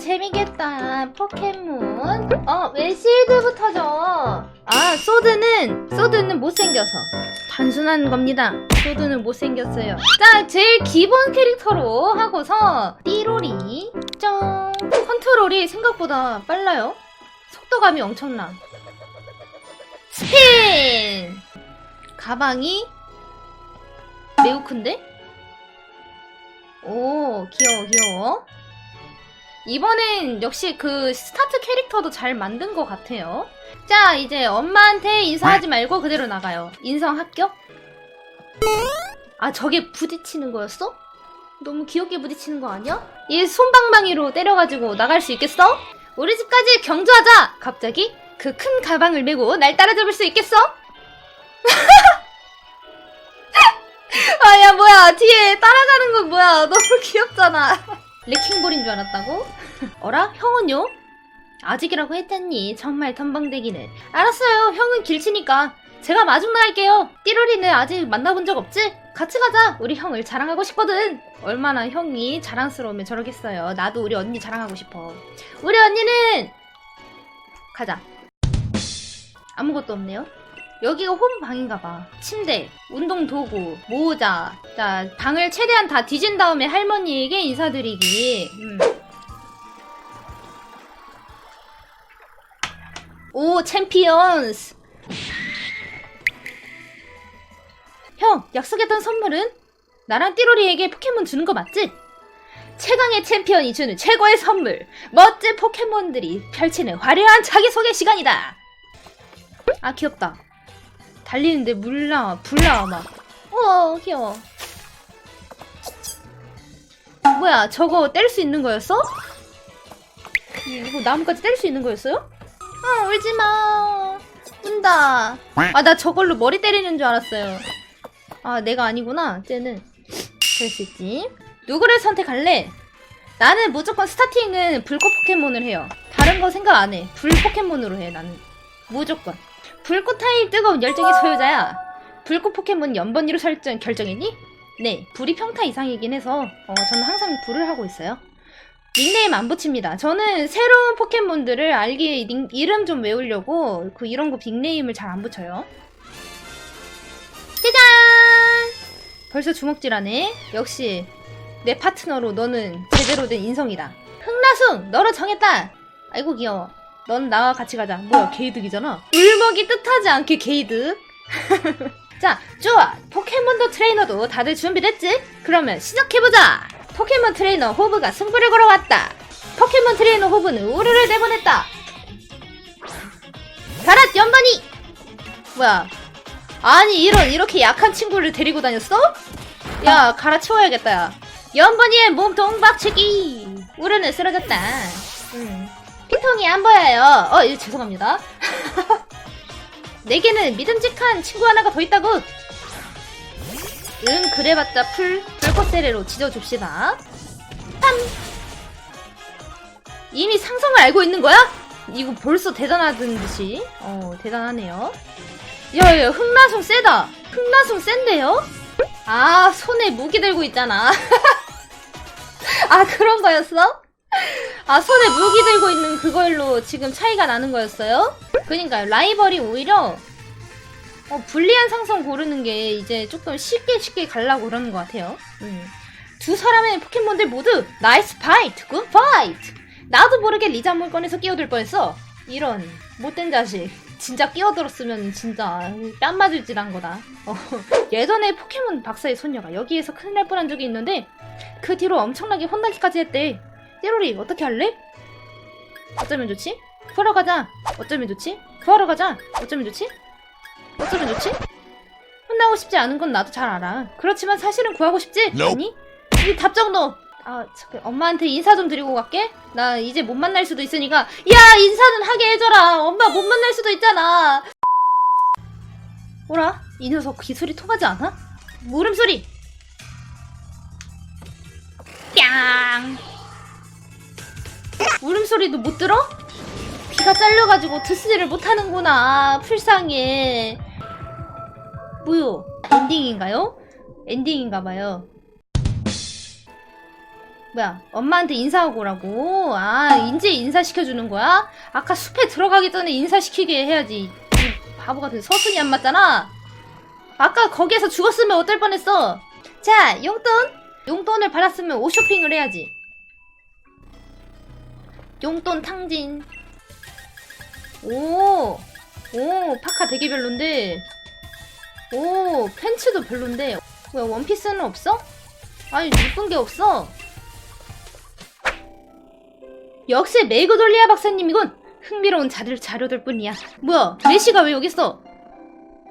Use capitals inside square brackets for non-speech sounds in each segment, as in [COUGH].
재밌겠다. 포켓몬. 어, 왜 실드부터죠? 아, 소드는, 소드는 못생겨서. 단순한 겁니다. 소드는 못생겼어요. 자, 제일 기본 캐릭터로 하고서, 띠로리. 짠. 컨트롤이 생각보다 빨라요. 속도감이 엄청나. 스핀! 가방이 매우 큰데? 오, 귀여워, 귀여워. 이번엔 역시 그 스타트 캐릭터도 잘 만든 것 같아요. 자, 이제 엄마한테 인사하지 말고 그대로 나가요. 인성 합격? 아, 저게 부딪히는 거였어? 너무 귀엽게 부딪히는 거 아니야? 얘 손방망이로 때려가지고 나갈 수 있겠어? 우리 집까지 경주하자! 갑자기 그 큰 가방을 메고 날 따라잡을 수 있겠어? [LAUGHS] 아, 야, 뭐야. 뒤에 따라가는 건 뭐야. 너무 귀엽잖아. [LAUGHS] 레킹볼인 줄 알았다고? 어라? 형은요? 아직이라고 했더니 정말 덤벙대기는 알았어요 형은 길치니까 제가 마중 나갈게요 띠로리는 아직 만나본 적 없지? 같이 가자 우리 형을 자랑하고 싶거든 얼마나 형이 자랑스러우면 저러겠어요 나도 우리 언니 자랑하고 싶어 우리 언니는 가자 아무것도 없네요 여기가 홈 방인가 봐. 침대 운동 도구 모자. 자 방을 최대한 다 뒤진 다음에 할머니에게 인사드리기. 음. 오 챔피언스. 형 약속했던 선물은? 나랑 띠로리에게 포켓몬 주는 거 맞지? 최강의 챔피언이 주는 최고의 선물. 멋진 포켓몬들이 펼치는 화려한 자기소개 시간이다. 아 귀엽다 달리는데 물 나와 불 나와 막. 우와 귀여워. 뭐야 저거 뗄 수 있는 거였어? 이- 이거 나무까지 뗄 수 있는 거였어요? 아 울지마. 운다. 아 나 저걸로 머리 때리는 줄 알았어요. 아 내가 아니구나. 쟤는. 그럴 수 있지. 누구를 선택할래? 나는 무조건 스타팅은 불꽃 포켓몬을 해요. 다른 거 생각 안해 불 포켓몬으로 해 나는. 무조건 불꽃 타입 뜨거운 열정의 소유자야 불꽃 포켓몬 연번이로 설정 결정했니? 네 불이 평타 이상이긴 해서 어, 저는 항상 불을 하고 있어요 닉네임 안 붙입니다. 저는 새로운 포켓몬들을 알기 닉- 이름 좀 외우려고 그 이런 거 빅네임을 잘 안 붙여요. 짜잔! 벌써 주먹질하네. 역시 내 파트너로 너는 제대로 된 인성이다. 흥나숭 너로 정했다. 아이고 귀여워. 넌 나와 같이 가자. 뭐야 게이득이잖아. 울먹이 뜻하지 않게 게이득. [LAUGHS] 자, 좋아. 포켓몬도 트레이너도 다들 준비됐지? 그러면 시작해보자. 포켓몬 트레이너 호브가 승부를 걸어왔다. 포켓몬 트레이너 호브는 우르를 내보냈다. 가라, 연번이! 뭐야. 아니, 이런, 이렇게 약한 친구를 데리고 다녔어? 야, 갈아치워야겠다, 야. 연번이의 몸통 박치기! 우르는 쓰러졌다. 음. 피통이 안 보여요. 어, 예, 죄송합니다. [LAUGHS] 내게는 믿음직한 친구 하나가 더 있다고! 응 그래봤자 풀 불꽃 세례로 지져줍시다 3 이미 상성을 알고 있는 거야? 이거 벌써 대단하던 듯이 어 대단하네요 야 야 흑나숭 세다 흑나숭 센데요? 아 손에 무기 들고 있잖아 [LAUGHS] 아 그런 거였어? 아 손에 무기 들고 있는 그걸로 지금 차이가 나는 거였어요? 그니까요 라이벌이 오히려 어, 불리한 상성 고르는 게 이제 조금 쉽게 쉽게 가려고 그러는 것 같아요. 음. 두 사람의 포켓몬들 모두 나이스 파이트, 굿 파이트. 나도 모르게 리자몽 꺼내서 끼어들 뻔했어. 이런 못된 자식. 진짜 끼어들었으면 진짜 뺨 맞을 짓한 거다. 어, 예전에 포켓몬 박사의 손녀가 여기에서 큰일 날 뻔한 적이 있는데 그 뒤로 엄청나게 혼나기까지 했대. 띠로리 어떻게 할래? 어쩌면 좋지? 구하러 가자. 어쩌면 좋지? 구하러 가자. 어쩌면 좋지? 어쩌면 좋지? 혼나고 싶지 않은 건 나도 잘 알아. 그렇지만 사실은 구하고 싶지? 아니? 이 답정 너. 아, 잠깐, 엄마한테 인사 좀 드리고 갈게. 나 이제 못 만날 수도 있으니까. 야, 인사는 하게 해줘라. 엄마 못 만날 수도 있잖아. 뭐라? 이 녀석 기술이 통하지 않아? 물음소리. 뺨. 울음소리도 못 들어? 귀가 잘려가지고 듣지를 못하는구나. 불쌍해. 뭐요? 엔딩인가요? 엔딩인가봐요. 뭐야 엄마한테 인사하고 오라고 아 이제 인사시켜주는 거야? 아까 숲에 들어가기 전에 인사시키게 해야지 이 바보 같은 서순이 안 맞잖아 아까 거기에서 죽었으면 어떨 뻔했어 자 용돈 용돈을 받았으면 옷 쇼핑을 해야지 용돈 탕진 오, 오, 파카 되게 별론데. 오, 팬츠도 별론데. 뭐야, 원피스는 없어? 아니, 예쁜 게 없어. 역시 메이고 돌리아 박사님이군. 흥미로운 자료, 자료들 뿐이야. 뭐야, 메시가 왜 여기 있어?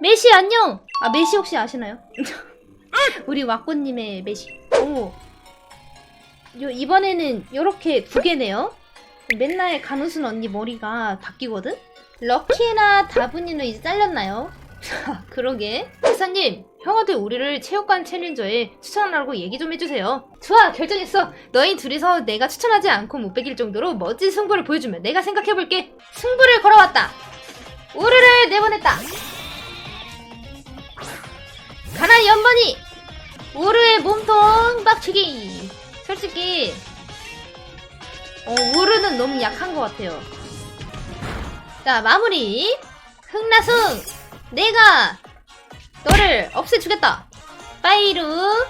메시 안녕! 아, 메시 혹시 아시나요? [LAUGHS] 우리 왁구님의 메시. 오. 요, 이번에는 요렇게 두 개네요. 맨날 간호순 언니 머리가 바뀌거든? 럭키나 다분이는 이제 잘렸나요? [LAUGHS] 그러게. 박사님, 형한테 우리를 체육관 챌린저에 추천하라고 얘기 좀 해주세요. 좋아, 결정했어. 너희 둘이서 내가 추천하지 않고 못 베길 정도로 멋진 승부를 보여주면 내가 생각해볼게. 승부를 걸어왔다. 우르를 내보냈다. 가라, 연번이! 우르의 몸통 빡치기! 솔직히, 어, 우르는 너무 약한 것 같아요. 자, 마무리. 흥나승! 내가 너를 없애주겠다. 빠이루.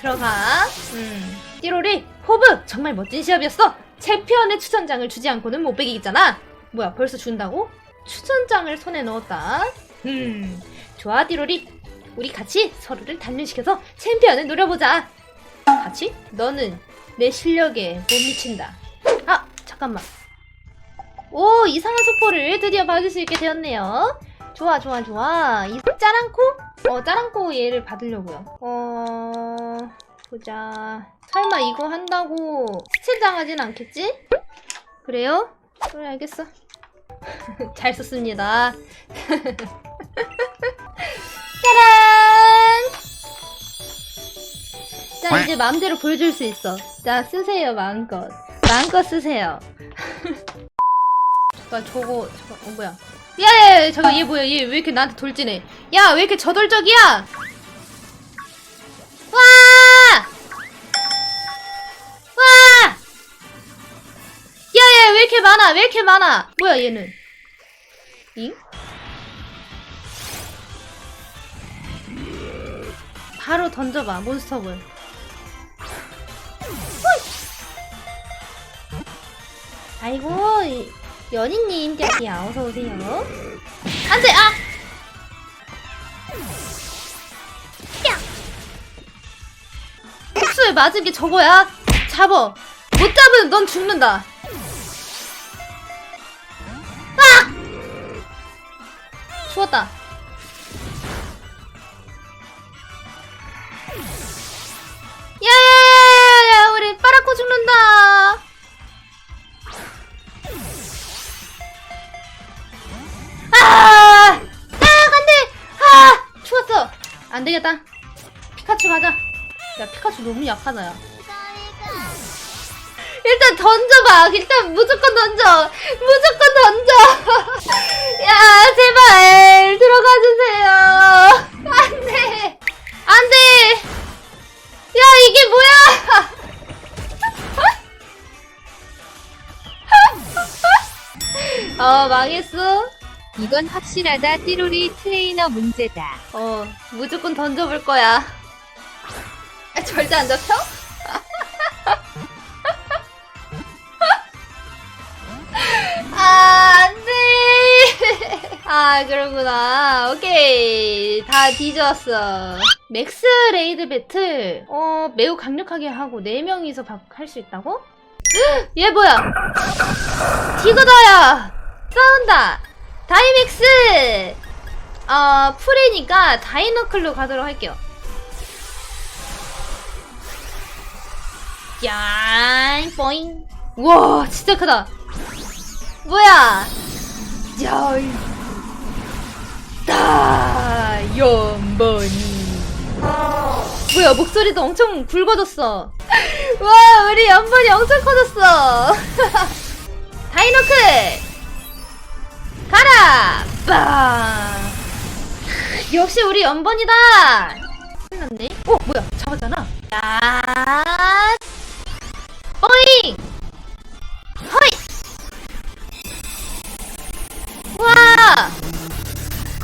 들어가. 음. 띠로리. 호브! 정말 멋진 시합이었어! 챔피언의 추천장을 주지 않고는 못 베기겠잖아! 뭐야, 벌써 준다고? 추천장을 손에 넣었다. 음. 좋아, 띠로리. 우리 같이 서로를 단련시켜서 챔피언을 노려보자. 같이? 너는 내 실력에 못 미친다. 아 잠깐만. 오 이상한 소포를 드디어 받을 수 있게 되었네요. 좋아 좋아 좋아. 이 짜랑코? 어 짜랑코 얘를 받으려고요. 어... 보자. 설마 이거 한다고 스틸 당하진 않겠지? 그래요? 그래 알겠어. [LAUGHS] 잘 썼습니다. [LAUGHS] 짜란! 자 이제 마음대로 보여줄 수 있어. 자 쓰세요 마음껏 마음껏 쓰세요. [LAUGHS] 잠깐 저거 저거 어 뭐야? 야야야 저거 얘 뭐야? 얘 왜 이렇게 나한테 돌진해? 야 왜 이렇게 저돌적이야? 와! 와! 야야 왜 이렇게 많아? 왜 이렇게 많아? 뭐야 얘는? 잉? 바로 던져봐 몬스터볼 아이고 이- 연희님 띠야 어서 오세요. 안돼 아. 야. 복수에 맞은 게 저거야. 잡어. 못 잡으면 넌 죽는다. 아! 죽었다. 안 되겠다. 피카츄 가자. 야, 피카츄 너무 약하다, 야. 일단 던져봐. 일단 무조건 던져. 무조건 던져. [LAUGHS] 야, 제발. 들어가주세요. 안 돼. 안 돼. 야, 이게 뭐야? [LAUGHS] 어, 망했어. 이건 확실하다 띠로리 트레이너 문제다. 어, 무조건 던져볼 거야. 아, 절대 안 잡혀? [LAUGHS] 아, 안 돼! 아, 그러구나. 오케이. 다 뒤졌어. 맥스 레이드 배틀. 어, 매우 강력하게 하고 4명이서 할 수 있다고? 헉, [GASPS] 얘 뭐야? 디거다야! 싸운다! 다이맥스! 어, 풀이니까 다이너클로 가도록 할게요. 짠, 뽀잉. 우와, 진짜 크다. 뭐야? 야, 이- 다, 연번이. 뭐야, 목소리도 엄청 굵어졌어. [LAUGHS] 와, 우리 연번이 엄청 커졌어. [LAUGHS] 다이너클! 가라! 빵! 역시 우리 연번이다! 큰일났네. 어, 뭐야. 잡았잖아. 야 오잉! 허이! 와!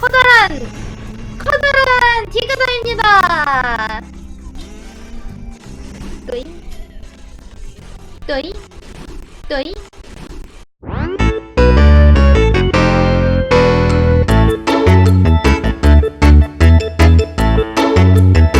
커다란, 커다란 디그다입니다! 또잉.